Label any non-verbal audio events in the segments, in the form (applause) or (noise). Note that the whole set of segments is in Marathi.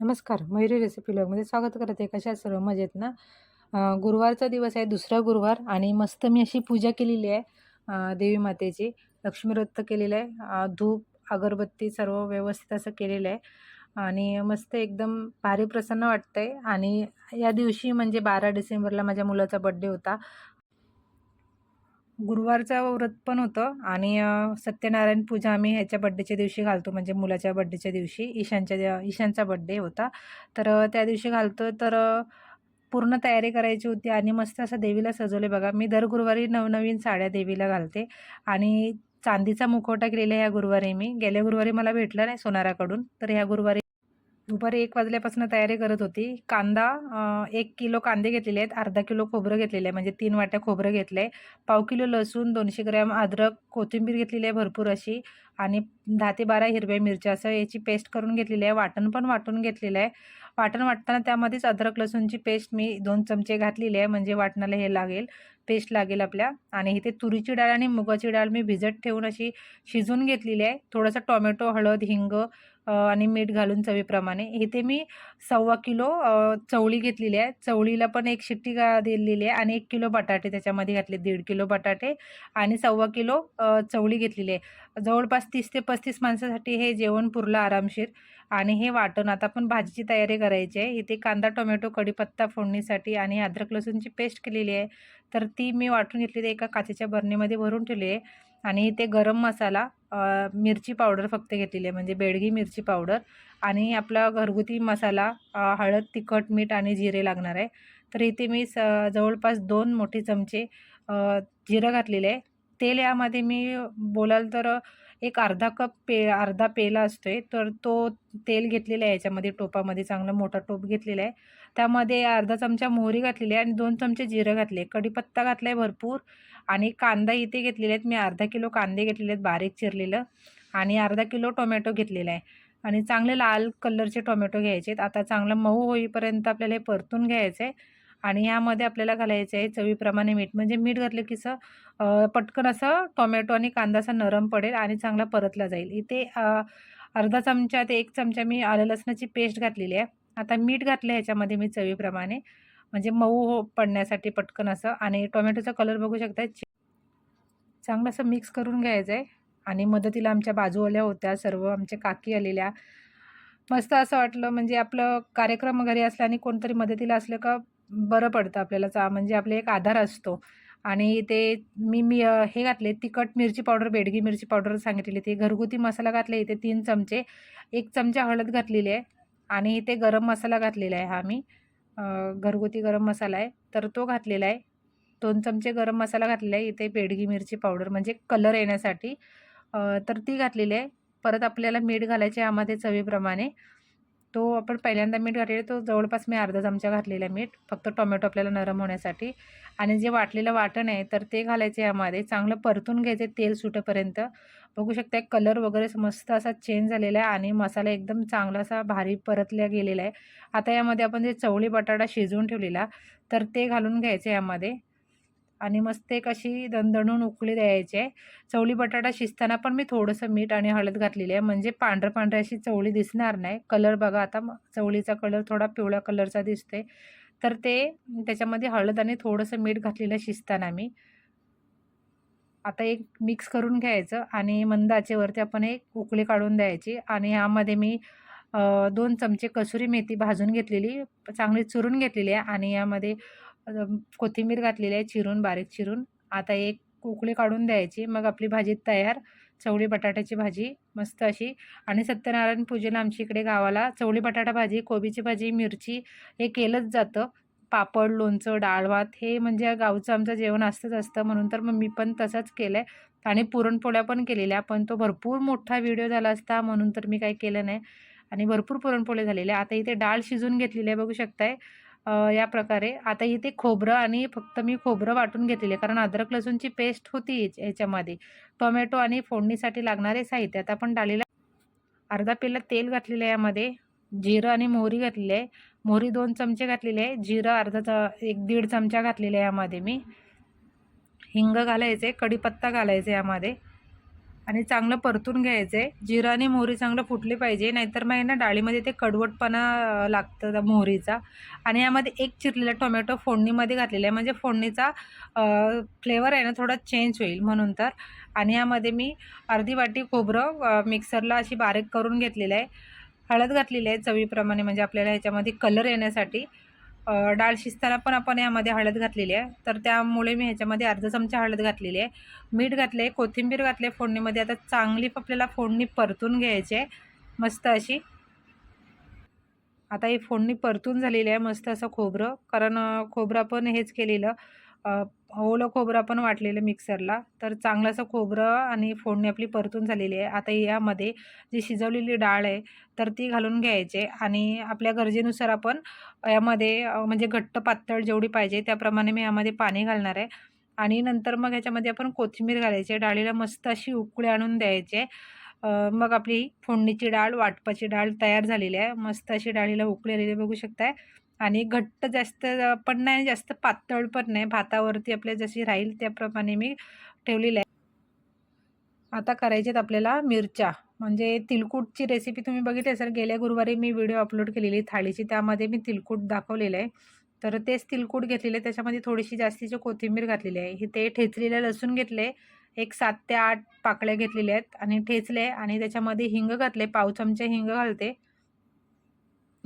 नमस्कार मयुरी रेसिपी ब्लॉगमध्ये स्वागत करते. कशा सर्व मजेत ना? गुरुवारचा दिवस आहे दुसरा गुरुवार आणि मस्त मी अशी पूजा केलेली आहे देवी मातेची. लक्ष्मी व्रत केलेलं आहे धूप अगरबत्ती सर्व व्यवस्थित असं केलेलं आहे. आणि मस्त एकदम भारी प्रसन्न वाटतं आहे आणि या दिवशी म्हणजे बारा डिसेंबरला माझ्या मुलाचा बड्डे होता. गुरुवारचं व्रत पण होतं आणि सत्यनारायण पूजा आम्ही ह्याच्या बड्डेच्या दिवशी घालतो. म्हणजे मुलाच्या बड्डेच्या दिवशी. ईशानच्या ईशानचा बड्डे होता. तर त्या दिवशी घालतो तर पूर्ण तयारी करायची होती आणि मस्त असं देवीला सजवले. बघा मी दर गुरुवारी नवनवीन साड्या देवीला घालते आणि चांदीचा मुखवटा केलेला ह्या गुरुवारी मी. गेल्या गुरुवारी मला भेटला नाही सोनाराकडून. तर ह्या गुरुवारी दुपारी एक वाजल्यापासून तयारी करत होती. कांदा एक किलो कांदे घेतलेले आहेत. अर्धा किलो खोबरं घेतलेलं आहे. म्हणजे तीन वाट्या खोबरं घेतलं आहे. पाव किलो लसूण दोनशे ग्रॅम अद्रक कोथिंबीर घेतलेली आहे भरपूर अशी. आणि दहा ते बारा हिरव्या मिरच्या असं याची पेस्ट करून घेतलेली आहे. वाटण पण वाटून घेतलेलं आहे. वाटण वाटताना त्यामध्येच अद्रक लसूणची पेस्ट मी दोन चमचे घातलेली आहे. म्हणजे वाटणाला हे लागेल. पेस्ट लागेल आपल्या. आणि इथे तुरीची डाळ आणि मुगाची डाळ मी भिजत ठेवून अशी शिजवून घेतलेली आहे. थोडंसं टोमॅटो हळद हिंग आणि मीठ घालून चवीप्रमाणे. इथे मी सव्वा किलो चवळी घेतलेली आहे. चवळीला पण एक शिट्टी गा दिलेली आहे आणि एक किलो बटाटे त्याच्यामध्ये घातले. दीड किलो बटाटे आणि सव्वा किलो चवळी घेतलेली आहे. जवळपास तीस ते पस्तीस माणसासाठी हे जेवण पुरलं आरामशीर. आणि हे वाटण आता पण भाजीची तयारी करायची आहे. इथे कांदा टोमॅटो कढीपत्ता फोडणीसाठी आणि अद्रक लसूणची पेस्ट केलेली आहे. तर ती मी वाटून घेतलेली एका काचेच्या बरणीमध्ये भरून ठेवली आहे. आणि ते गरम मसाला मिरची पावडर फक्त घेतलेली आहे. म्हणजे बेडगी मिरची पावडर आणि आपला घरगुती मसाला हळद तिखट मीठ आणि जिरे लागणार आहे. तर इथे मी स जवळपास दोन मोठे चमचे जिरं घातलेले आहे. तेल यामध्ये मी बोलाल तर एक अर्धा कप पे अर्धा पेला असतो आहे तर तो तेल घेतलेला आहे याच्यामध्ये टोपामध्ये चांगला मोठा टोप घेतलेला आहे. त्यामध्ये अर्धा चमचा मोहरी घातलेली आहे आणि दोन चमचे जिरं घातले कढीपत्ता घातला आहे भरपूर आणि कांदा इथे घेतलेले आहेत. मी अर्धा किलो कांदे घेतलेले आहेत. बारीक चिरलेलं. आणि अर्धा किलो टोमॅटो घेतलेला आहे. आणि चांगले लाल कलरचे टोमॅटो घ्यायचे आहेत. आता चांगलं मऊ होईपर्यंत आपल्याला हे परतून घ्यायचं आहे. आणि ह्यामध्ये आपल्याला घालायचं आहे चवीप्रमाणे मीठ. म्हणजे मीठ घातलं की असं पटकन असं टोमॅटो आणि कांदा असा नरम पडेल आणि चांगला परतला जाईल. इथे अर्धा चमचा ते एक चमचा मी आलं लसणाची पेस्ट घातलेली आहे. आता मीठ घातलं ह्याच्यामध्ये मी चवीप्रमाणे. म्हणजे मऊ हो पडण्यासाठी पटकन असं. आणि टोमॅटोचा कलर बघू शकता. चांगलं असं मिक्स करून घ्यायचं आहे आणि मदतीला आमच्या बाजूवाल्या होत्या. सर्व आमच्या काकी आलेल्या. मस्त असं वाटलं. म्हणजे आपलं कार्यक्रम घरी असला आणि कोणतरी मदतीला असलं का बरं पडतं आपल्याला. चा म्हणजे आपले एक आधार असतो. आणि ते मी मी हे घातले. तिखट मिरची पावडर बेडगी मिरची पावडर सांगितलेली. ते घरगुती मसाला घातले. इथे तीन चमचे. एक चमचा हळद घातलेली आहे. आणि इथे गरम मसाला घातलेला आहे हा मी. घरगुती गरम मसाला आहे तर तो घातलेला आहे. दोन चमचे गरम मसाला घातलेला आहे इथे पेडगी मिरची पावडर म्हणजे कलर येण्यासाठी. तर ती घातलेली आहे. परत आपल्याला मीठ घालायचे यामध्ये चवीप्रमाणे. तो आपण पहिल्यांदा मीठ घातलेला तो जवळपास मी अर्धा चमचा घातलेला आहे मीठ फक्त टोमॅटो आपल्याला नरम होण्यासाठी. आणि जे वाटलेलं वाटण आहे तर ते घालायचे यामध्ये. चांगलं परतून घ्यायचे तेल सुटेपर्यंत. बघू शकता कलर वगैरे मस्त असा चेंज झालेला आहे आणि मसाला एकदम चांगला असा भारी परतल्या गेलेला आहे. आता यामध्ये आपण जे चवळी बटाटा शिजवून ठेवलेला तर ते घालून घ्यायचे यामध्ये. आणि मस्त एक अशी दणदणून उकळी द्यायची. आहे चवळी बटाटा शिजताना पण मी थोडंसं मीठ आणि हळद घातलेली आहे. म्हणजे पांढरं पांढरं अशी चवळी दिसणार नाही. कलर बघा आता चवळीचा कलर थोडा पिवळ्या कलरचा दिसते तर ते त्याच्यामध्ये हळद आणि थोडंसं मीठ घातलेलं शिजताना मी. आता एक मिक्स करून घ्यायचं आणि मंद आचेवरती आपण एक उकळी काढून द्यायची आणि यामध्ये मी दोन चमचे कसुरी मेथी भाजून घेतलेली चांगली चुरून घेतलेली आहे आणि यामध्ये कोथिंबीर घातलेली आहे चिरून बारीक चिरून. आता एक उकळी काढून द्यायची. मग आपली भाजी तयार. चवळी बटाट्याची भाजी मस्त अशी. आणि सत्यनारायण पूजेला आमच्या इकडे गावाला चवळी बटाटा भाजी कोबीची भाजी मिरची हे केलंच जातं. पापड लोणचं डाळ भात हे म्हणजे गावचं आमचं जेवण असतंच असतं. म्हणून तर मग मी पण तसंच केलं आहे आणि पुरणपोळ्या पण केलेल्या. पण तो भरपूर मोठा व्हिडिओ झाला असता. म्हणून तर मी काही केलं नाही. आणि भरपूर पुरणपोळ्या झालेल्या. आता इथे डाळ शिजून घेतलेली आहे. बघू शकताय. या प्रकारे. आता इथे खोबरं आणि फक्त मी खोबरं वाटून घेतलेले आहे. कारण अद्रक लसूणची पेस्ट होती याच्यामध्ये. टोमॅटो आणि फोडणीसाठी लागणारे साहित्य. आता आपण डाळीला अर्धा पेला तेल घातलेलं आहे यामध्ये. जिरं आणि मोहरी घातलेली आहे. मोहरी दोन चमचे घातलेले आहे. जिरं अर्धा च एक दीड चमचा घातलेला आहे यामध्ये मी. हिंग घालायचे कढीपत्ता घालायचे यामध्ये. आणि चांगलं परतून घ्यायचं. आहे जिरा आणि मोहरी चांगलं फुटली पाहिजे नाहीतर मग आहे ना डाळीमध्ये ते कडवटपणा लागतं त्या मोहरीचा. आणि यामध्ये एक चिरलेला टोमॅटो फोडणीमध्ये घातलेला आहे. म्हणजे फोडणीचा फ्लेवर आहे ना थोडा चेंज होईल म्हणून तर. आणि यामध्ये मी अर्धी वाटी खोबरं मिक्सरला अशी बारीक करून घेतलेलं आहे. हळद घातलेली आहे चवीप्रमाणे म्हणजे आपल्याला ह्याच्यामध्ये कलर येण्यासाठी. डाळ शिजताना पण आपण यामध्ये हळद घातलेली आहे. तर त्यामुळे मी ह्याच्यामध्ये अर्धा चमचा हळद घातलेली आहे. मीठ घातले आहे कोथिंबीर घातले फोडणीमध्ये. आता चांगली आपल्याला फोडणी परतून घ्यायची आहे. मस्त अशी. आता ही फोडणी परतून झालेली आहे. मस्त असं खोबरं. कारण खोबरं आपण हेच केलेलं. ओलं हो, खोबरं आपण वाटलेलं मिक्सरला. तर चांगलं असं खोबरं आणि फोडणी आपली परतून झालेली आहे. आता यामध्ये जी शिजवलेली डाळ आहे तर ती घालून घ्यायचे आणि आपल्या गरजेनुसार आपण यामध्ये म्हणजे घट्ट पातळ जेवढी पाहिजे त्याप्रमाणे मी यामध्ये पाणी घालणार आहे. आणि नंतर मग ह्याच्यामध्ये आपण कोथिंबीर घालायची डाळीला मस्त अशी उकळी आणून द्यायचे मग आपली फोडणीची डाळ वाटपाची डाळ तयार झालेली आहे. मस्त अशी डाळीला उकळी आलेली बघू शकताय. आणि घट्ट जास्त पण नाही जास्त पातळ पण नाही. भातावरती आपल्या जशी राहील त्याप्रमाणे मी ठेवलेली आहे आता करायच्यात आपल्याला मिरच्या. म्हणजे तिलकुटची रेसिपी तुम्ही बघितली असेल गेल्या गुरुवारी मी व्हिडिओ अपलोड केलेली थाळीची. त्यामध्ये मी तिलकुट दाखवलेलं आहे. तर तेच तिलकुट आहे त्याच्यामध्ये थोडीशी जास्तीची कोथिंबीर घातलेली आहे. हे ते ठेचलेलं लसूण घेतले. एक सात ते आठ पाकळ्या घेतलेल्या आहेत. आणि ठेचले आणि त्याच्यामध्ये हिंग घातले. पाव चमचे हिंग घालते.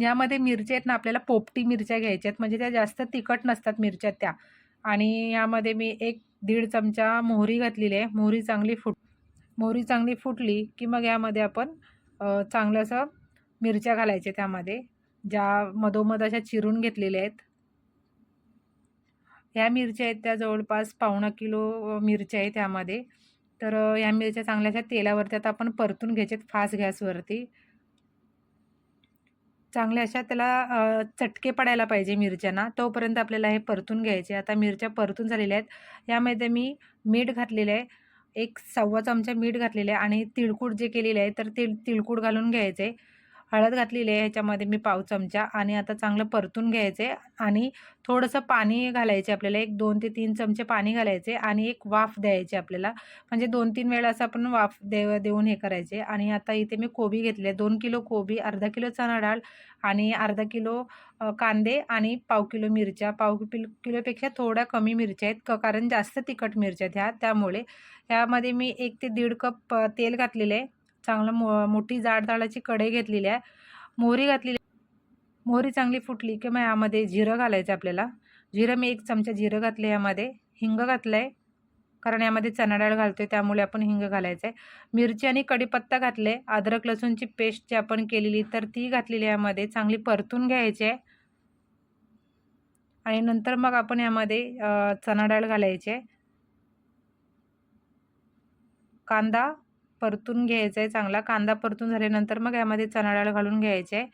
यामध्ये मिरच्या आहेत ना आपल्याला पोपटी मिरच्या घ्यायच्या आहेत. म्हणजे त्या जास्त तिखट नसतात मिरच्या त्या. आणि यामध्ये मी एक दीड चमचा मोहरी घातलेली आहे. मोहरी चांगली फुट मोहरी चांगली फुटली की मग यामध्ये आपण अ, चांगलं असं मिरच्या घालायच्या त्यामध्ये. ज्या मधोमध अशा चिरून घेतलेल्या आहेत. ह्या मिरच्या आहेत. त्या जवळपास पावणा किलो मिरच्या आहेत त्यामध्ये तर ह्या मिरच्या चांगल्याशा तेलावरती आता आपण परतून घ्यायच्यात फास्ट गॅसवरती. चांगल्या अशा त्याला चटके पडायला पाहिजे मिरच्यांना. तोपर्यंत आपल्याला हे परतून घ्यायचे. आता मिरच्या परतून झालेल्या आहेत. यामध्ये मी मीठ घातलेलं आहे. एक सव्वा चमचा मीठ घातलेलं आहे आणि तिळकूट जे केलेले आहे तर तिळ तिळकूट घालून घ्यायचे हळद घातलेली आहे ह्याच्यामध्ये मी पाव चमचा आणि आता चांगलं परतून घ्यायचे आणि थोडंसं पाणी घालायचे आपल्याला एक दोन ते तीन चमचे पाणी घालायचे आणि एक वाफ द्यायचे आपल्याला. म्हणजे दोन तीन वेळा असं आपण वाफ दे देऊन हे करायचे आणि आता इथे मी कोबी घेतले दोन किलो कोबी अर्धा किलो चणा डाळ आणि अर्धा किलो कांदे आणि पाव किलो मिरच्या. पाव किलो किलोपेक्षा थोड्या कमी मिरच्या आहेत क कारण जास्त तिखट मिरच्या आहेत ह्या त्यामुळे ह्यामध्ये मी एक ते दीड कप तेल घातलेलं आहे. चांगलं मो मोठी जाड जाडाची कढई घेतलेली आहे. मोहरी घातलेली मोहरी चांगली फुटली की मग यामध्ये जिरं घालायचं आपल्याला. जिरं मी एक चमचा जिरं घातलं आहे यामध्ये. हिंग घातलं आहे कारण यामध्ये चणा डाळ आहे त्यामुळे आपण हिंग घालायचं आहे. मिरची आणि कढीपत्ता घातले अद्रक लसूणची पेस्ट जी आपण केलेली तर ती घातलेली यामध्ये. चांगली परतून घ्यायची आहे. आणि नंतर मग आपण यामध्ये चणाडाळ चणा डाळ घालायची आहे. कांदा परतून घ्यायचा आहे चांगला कांदा परतून झाल्यानंतर मग यामध्ये चणा डाळ घालून घ्यायचे आहे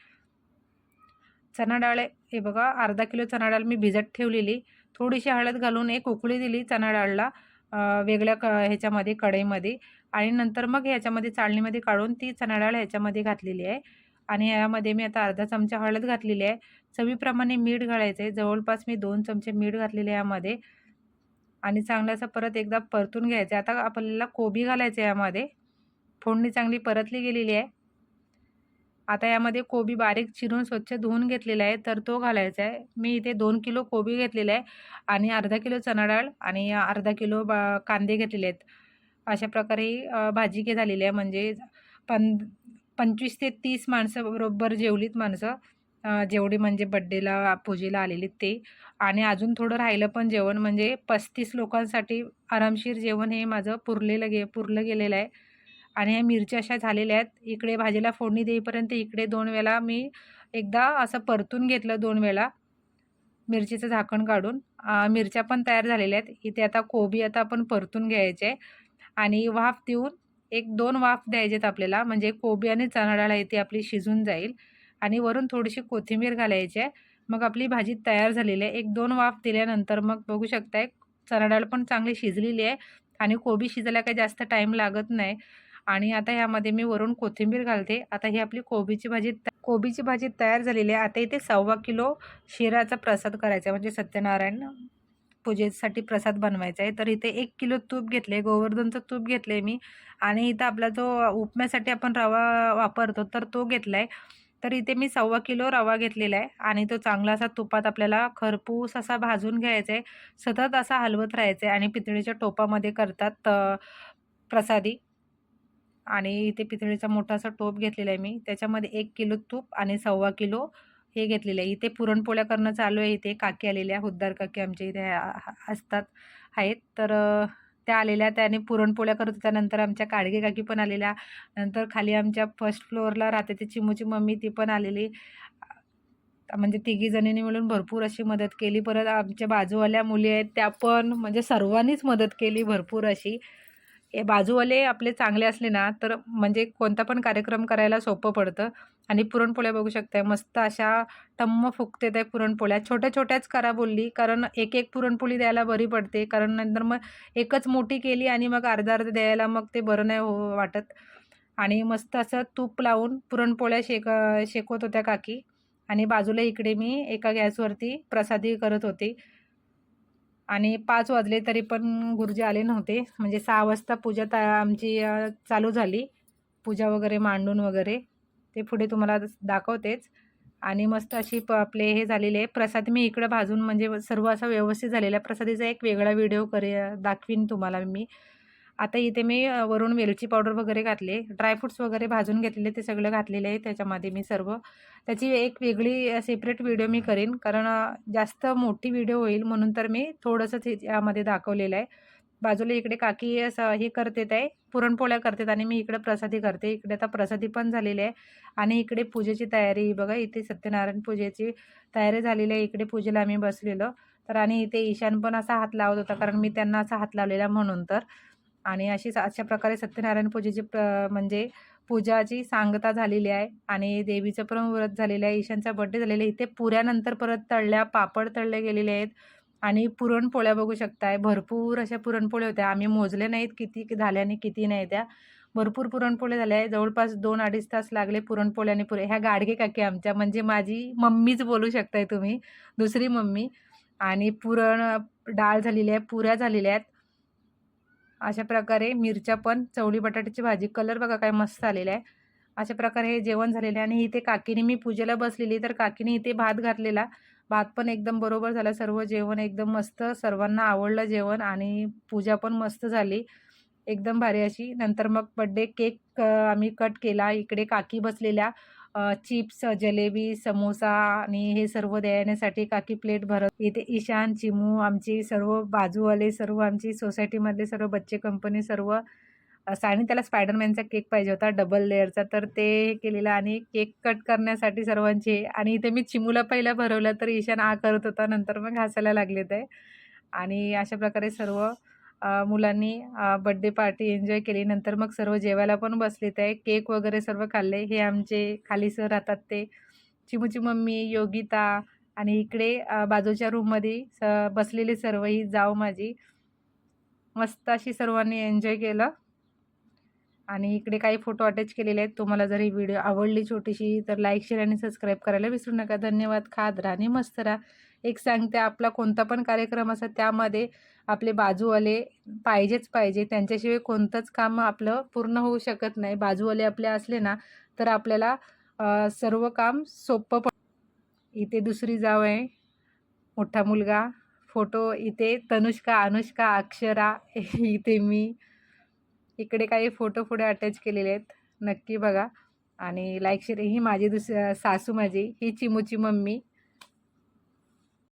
चणा डाळ हे बघा अर्धा किलो चणा डाळ मी भिजत ठेवलेली. थोडीशी हळद घालून एक उकळी दिली चणा डाळला वेगळ्या क ह्याच्यामध्ये कढईमध्ये. आणि नंतर मग ह्याच्यामध्ये चाळणीमध्ये काढून ती चणा डाळ ह्याच्यामध्ये घातलेली आहे. आणि यामध्ये मी आता अर्धा चमचा हळद घातलेली आहे. चवीप्रमाणे मीठ घालायचं आहे जवळपास मी दोन चमचे मीठ घातलेले आहे यामध्ये. आणि चांगलं असं परत एकदा परतून घ्यायचं आहे आता आपल्याला कोबी घालायचं आहे यामध्ये. फोडणी चांगली परतली गेलेली आहे. आता यामध्ये कोबी बारीक चिरून स्वच्छ धुवून घेतलेला आहे तर तो घालायचा आहे. मी इथे दोन किलो कोबी घेतलेला आहे आणि अर्धा किलो चणा डाळ आणि अर्धा किलो बा कांदे घेतलेले आहेत. अशा प्रकारे भाजी घे झालेली आहे. म्हणजे पं पंचवीस ते तीस माणसं बरोबर जेवलीत माणसं. जेवढी म्हणजे बड्डेला पूजेला आलेली ते. आणि अजून थोडं राहिलं पण जेवण म्हणजे पस्तीस लोकांसाठी आरामशीर जेवण हे माझं पुरलेलं गे पुरलं गेलेलं आहे. आणि ह्या मिरच्या अशा झालेल्या आहेत. इकडे भाजीला फोडणी देईपर्यंत इकडे दोन वेळा मी एकदा असं परतून घेतलं दोन वेळा मिरचीचं झाकण काढून. मिरच्या पण तयार झालेल्या आहेत. इथे आता कोबी आता आपण परतून घ्यायचे आणि वाफ देऊन एक दोन वाफ द्यायचेत आपल्याला. म्हणजे कोबी आणि चणा डाळ आहे ती आपली शिजून जाईल आणि वरून थोडीशी कोथिंबीर घालायची आहे. मग आपली भाजी तयार झालेली आहे. एक दोन वाफ दिल्यानंतर मग बघू शकताय चणाडाळ पण चांगली शिजलेली आहे आणि कोबी शिजायला काही जास्त टाईम लागत नाही. आणि आता ह्यामध्ये मी वरून कोथिंबीर घालते. आता ही आपली कोबीची भाजी कोबीची भाजी तयार झालेली आहे. आता इथे सव्वा किलो शिराचा प्रसाद करायचा आहे. म्हणजे सत्यनारायण पूजेसाठी प्रसाद बनवायचा आहे. तर इथे एक किलो तूप घेतले गोवर्धनचं तूप घेतले मी. आणि इथं आपला जो उपम्यासाठी आपण रवा वापरतो तर तो घेतला आहे तर इथे मी सव्वा किलो रवा घेतलेला आहे. आणि तो चांगला असा तुपात आपल्याला खरपूस असा भाजून घ्यायचा आहे. सतत असा हलवत राहायचा आहे. आणि पितळीच्या टोपामध्ये करतात प्रसादी. आणि इथे पितळीचा मोठा असा टोप घेतलेला आहे मी. त्याच्यामध्ये एक किलो तूप आणि सव्वा किलो हे घेतलेलं आहे. इथे पुरणपोळ्या करणं चालू आहे इथे. काकी आलेल्या हुद्दार काकी आमच्या इथे असतात आहेत. तर त्या आलेल्या त्याने पुरणपोळ्या करत होत्या. नंतर आमच्या काडगे काकी पण आलेल्या. नंतर खाली आमच्या फर्स्ट फ्लोअरला राहते ती चिमूची मम्मी ती पण आलेली. म्हणजे तिघी जणींनी मिळून भरपूर अशी मदत केली. परत आमच्या बाजूवाल्या मुली आहेत त्या पण म्हणजे सर्वांनीच मदत केली भरपूर अशी. हे बाजूवाले आपले चांगले असले ना तर म्हणजे कोणता पण कार्यक्रम करायला सोपं पडतं. आणि पुरणपोळ्या बघू शकताय मस्त अशा टम्म फुकते त्या पुरणपोळ्या. छोट्या छोट्याच करा बोलली कारण एक एक पुरणपोळी द्यायला बरी पडते. कारण नंतर मग एकच मोठी केली आणि मग अर्धा अर्ध द्यायला मग ते बरं नाही हो वाटत. आणि मस्त असं तूप लावून पुरणपोळ्या शेक शेकवत होत्या काकी. आणि बाजूला इकडे मी एका गॅसवरती प्रसादी करत होती. आणि पाच वाजले तरी पण गुरुजी आले नव्हते. म्हणजे सहा वाजता पूजा ता आमची चालू झाली. पूजा वगैरे मांडून वगैरे. ते पुढे तुम्हाला दाखवतेच. आणि मस्त अशी प आपले हे झालेले आहे प्रसाद मी इकडं भाजून म्हणजे सर्व असं व्यवस्थित झालेला आहे. प्रसादीचा एक वेगळा व्हिडिओ करे दाखवीन तुम्हाला मी. आता इथे मी वरून वेलची पावडर वगैरे घातले ड्रायफ्रूट्स वगैरे भाजून घेतलेले ते सगळं घातलेले आहे त्याच्यामध्ये मी सर्व. त्याची एक वेगळी सेपरेट व्हिडिओ मी करेन. कारण जास्त मोठी व्हिडिओ होईल म्हणून तर मी थोडंसंच यामध्ये दाखवलेलं आहे. बाजूला इकडे काकी असं हे करतेत आहे. पुरणपोळ्या करतात आणि मी इकडे प्रसादी करते. इकडे आता प्रसादी पण झालेली आहे. आणि इकडे पूजेची तयारी बघा इथे सत्यनारायण पूजेची तयारी झालेली आहे. इकडे पूजेला आम्ही बसलेलो. तर आणि इथे ईशान पण असा हात लावत होता. कारण मी त्यांना असा हात लावलेला म्हणून तर. आणि अशी अशा प्रकारे सत्यनारायण पूजेची प्र म्हणजे पूजाची सांगता झालेली आहे आणि देवीचं पण व्रत झालेलं आहे ईशांचा बड्डे झालेला आहे. इथे पुऱ्यानंतर परत तळल्या पापड तळले गेलेले आहेत आणि पुरणपोळ्या बघू शकताय. भरपूर अशा पुरणपोळ्या होत्या. आम्ही मोजले नाहीत किती झाल्या आणि किती नाही त्या. भरपूर पुरणपोळ्या झाल्या आहे जवळपास दोन अडीच तास लागले पुरणपोळ्या आणि पुरे ह्या गाडगे काकी आमच्या म्हणजे माझी मम्मीच बोलू शकताय तुम्ही. दुसरी मम्मी. आणि पुरण डाळ झालेली आहे पुऱ्या झालेल्या आहेत. अशा प्रकारे मिरच्या पण चवळी बटाट्याची भाजी कलर बघा काय मस्त आलेला आहे. अशा प्रकारे हे जेवण झालेलं आहे आणि इथे काकीने मी पूजेला बसलेली तर काकीने इथे भात घातलेला. भात पण एकदम बरोबर झाला सर्व जेवण एकदम मस्त सर्वांना आवडलं जेवण आणि पूजा पण मस्त झाली. एकदम भारी अशी. नंतर मग बड्डे केक आम्ही कट केला. इकडे काकी बसलेल्या. चिप्स जलेबी समोसा आणि हे सर्व देण्यासाठी काकी प्लेट भरत. इथे ईशान चिमू आमची सर्व बाजूवाले सर्व आमची सोसायटीमधले सर्व बच्चे कंपनी सर्व आणि त्याला स्पायडरमॅनचा केक पाहिजे होता डबल लेअरचा. तर ते केलेला आणि केक कट करण्यासाठी सर्वांचे. आणि इथे मी चिमूला पहिला भरवलं तर ईशान आ करत होता नंतर मग हसायला लागले ते. आणि अशा प्रकारे सर्व मुलांनी बड्डे पार्टी एन्जॉय केली. नंतर मग सर्व जेवायला पण बसले. ते केक वगैरे सर्व खाल्ले. हे आमचे खाली सर राहतात ते. चिमूची मम्मी योगिता आणि इकडे बाजूच्या रूममध्ये स बसलेली सर्व ही जाव माझी. मस्त अशी सर्वांनी एन्जॉय केलं. आणि इकडे काही फोटो अटॅच केलेले आहेत. तुम्हाला जर ही व्हिडिओ आवडली छोटीशी तर लाईक शेअर आणि सबस्क्राईब करायला विसरू नका. धन्यवाद. खात राहा आणि मस्त राहा. एक सांगते आपला कोणता पण कार्यक्रम असा त्यामध्ये आपले बाजूवाले पाहिजेच पाहिजे. त्यांच्याशिवाय कोणतंच काम आपलं पूर्ण होऊ शकत नाही. बाजूवाले आपले असले ना तर आपल्याला सर्व काम सोपं पण इथे दुसरी जाव आहे. मोठा मुलगा. फोटो इथे तनुष्का अनुष्का अक्षरा (laughs) इथे मी. इकडे काही फोटो पुढे अटॅच केलेले आहेत. नक्की बघा. आणि लाईक शेअर ही माझी दुस सासू माझी. ही चिमूची मम्मी.